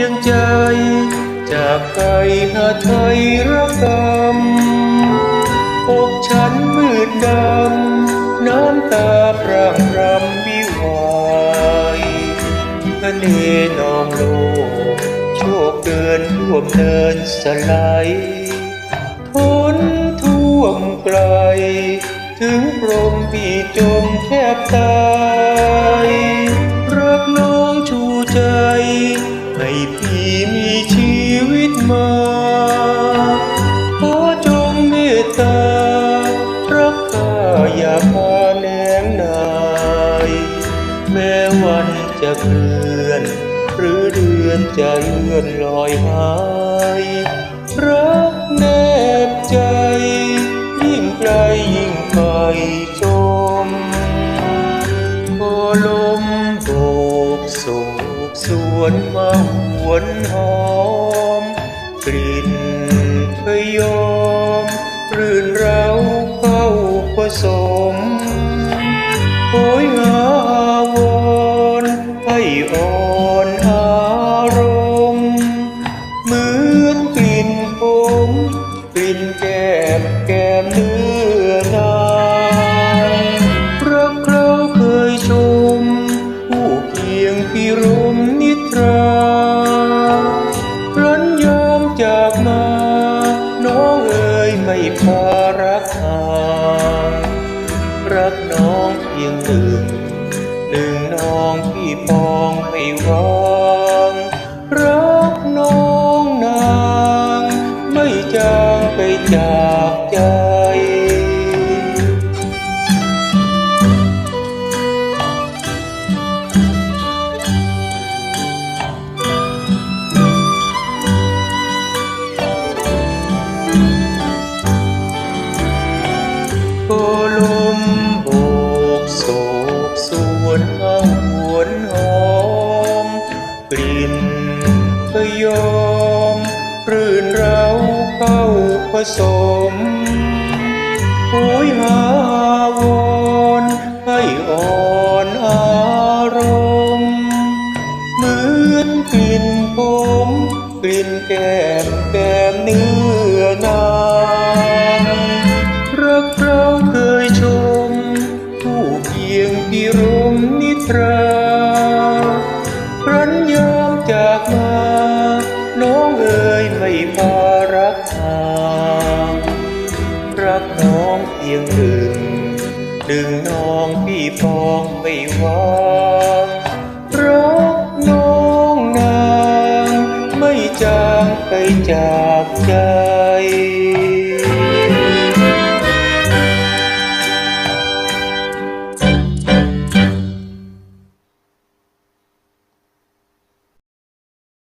ยังจจากไกลหาไทยระกกำอกฉันมืดดำน้ำตาพร่างรำวิวายพระเนนองโลกโชคเดินท่วมเนินสไลด์ทนท่วมไกล ถึงพรหมพี่จมแทบตา วิตมาขอจงเมตตารักข้าอย่าพาแนงนายแม้วันจะเคลื่อน หรือเดือนจะเลื่อนลอยหายรักแนบใจ ยิ่งไกลยิ่งไปจมพอลมโบกโศกสวนมาหวนหอม กลิ่นพยอมรื่นเราเข้าผสมโหยหา พารักหางรักน้องเพียงหนึ่ง หนึ่งน้องพี่ปองไม่วางรักน้องนาง ไม่จางไปจากใจ โอลมโบกโศกสวนมาหวนหอม กลิ่นพยอมรื่นเราเข้าผสมโหยหาวอนให้อ่อนอารมณ์เหมือนกลิ่นผม กลิ่นแก้มแก้ม ดึงน้องพี่ฟองไม่วางรักน้องนาง ไม่จางไปจากใจ